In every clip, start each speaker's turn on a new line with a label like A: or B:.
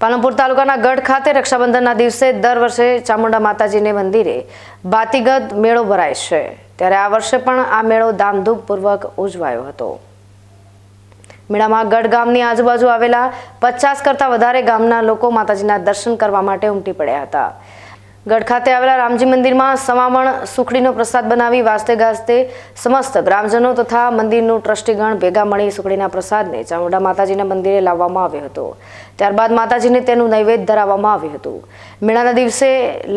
A: પાલનપુર તાલુકાના ગઢ ખાતે રક્ષાબંધનના દિવસે દર વર્ષે ચામુંડા માતાજીને મંદિરે ભાતીગત મેળો ભરાય છે. ત્યારે આ વર્ષે પણ આ મેળો ધામધૂમપૂર્વક ઉજવાયો હતો. મેળામાં ગઢ ગામની આજુબાજુ આવેલા પચાસ કરતાં વધારે ગામના લોકો માતાજીના દર્શન કરવા માટે ઉમટી પડ્યા હતા. ગઢ ખાતે આવેલા રામજી મંદિરમાં સમામણ સુખડીનો પ્રસાદ બનાવી વાસ્તે ગાસ્તે સમસ્ત ગ્રામજનો તથા મંદિરનું ટ્રસ્ટીગણ ભેગા મળી સુખડીના પ્રસાદને ચામુંડા માતાજીના મંદિરે લાવવામાં આવ્યો હતો. ત્યારબાદ માતાજીને તેનું નૈવેદ્ય ધરાવવામાં આવ્યું હતું. મેળાના દિવસે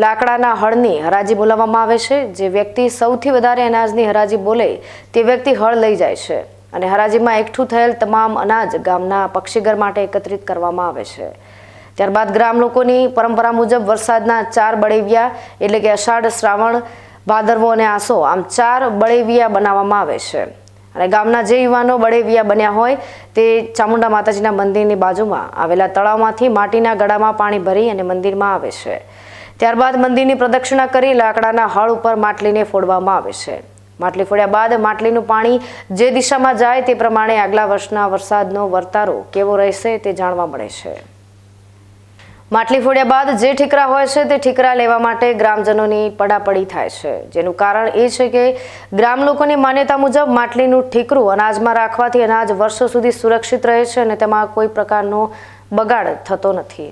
A: લાકડાના હળની હરાજી બોલાવવામાં આવે છે. જે વ્યક્તિ સૌથી વધારે અનાજની હરાજી બોલે તે વ્યક્તિ હળ લઈ જાય છે અને હરાજીમાં એકઠું થયેલ તમામ અનાજ ગામના પક્ષીઘર માટે એકત્રિત કરવામાં આવે છે. ત્યારબાદ ગ્રામ લોકોની પરંપરા મુજબ વરસાદના ચાર બળેવિયા એટલે કે અષાઢ શ્રાવણ, ભાદરવો અને આસો આમ ચાર બળેવિયા બનાવવામાં આવે છે. અને ગામના જે યુવાનો બળેવિયા બન્યા હોય તે ચામુંડા માતાજીના મંદિરની બાજુમાં આવેલા તળાવમાંથી માટીના ગળામાં પાણી ભરી અને મંદિરમાં આવે છે. ત્યારબાદ મંદિરની પ્રદક્ષિણા કરી લાકડાના હળ ઉપર માટલીને ફોડવામાં આવે છે. માટલી ફોડ્યા બાદ માટલીનું પાણી જે દિશામાં જાય તે પ્રમાણે આગલા વર્ષના વરસાદનો વર્તારો કેવો રહેશે તે જાણવા મળે છે. માટલી ફોડ્યા બાદ જે ઠીકરા હોય છે તે ઠીકરા લેવા માટે ગ્રામજનોની પડાપડી થાય છે. જેનું કારણ એ છે કે ગ્રામ લોકોની માન્યતા મુજબ માટલીનું ઠીકરું અનાજમાં રાખવાથી અનાજ વર્ષો સુધી સુરક્ષિત રહે છે અને તેમાં કોઈ પ્રકારનો બગાડ થતો નથી.